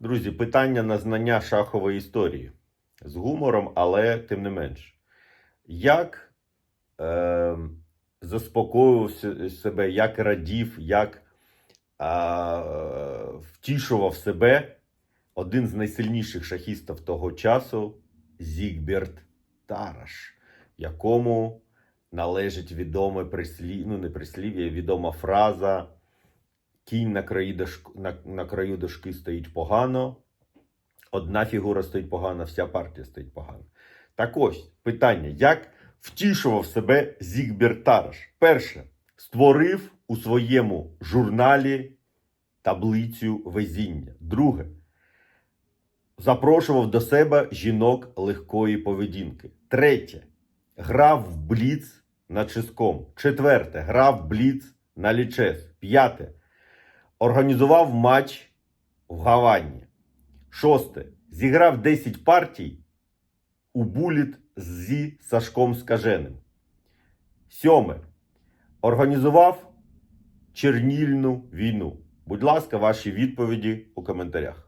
Друзі, питання на знання шахової історії з гумором, але тим не менш. Як е, заспокоював себе, як радів, як е, втішував себе один з найсильніших шахістів того часу Зігберт Тараш, якому належить відоме прислів, ну не прислів'я, відома фраза Кінь на краю, дошк... на, на краю дошки стоїть погано, одна фігура стоїть погано, вся партія стоїть погано. Так ось питання: як втішував себе Зігберт Тараш? Перше, створив у своєму журналі таблицю везіння. Друге, запрошував до себе жінок легкої поведінки. Третє, грав в бліц на чиском. Четверте, грав в бліц на лічес. П'яте, організував матч в Гавані. Шосте, зіграв 10 партій у буліт зі Сашком Скаженим. Сьоме, організував чернільну війну. Будь ласка, ваші відповіді у коментарях.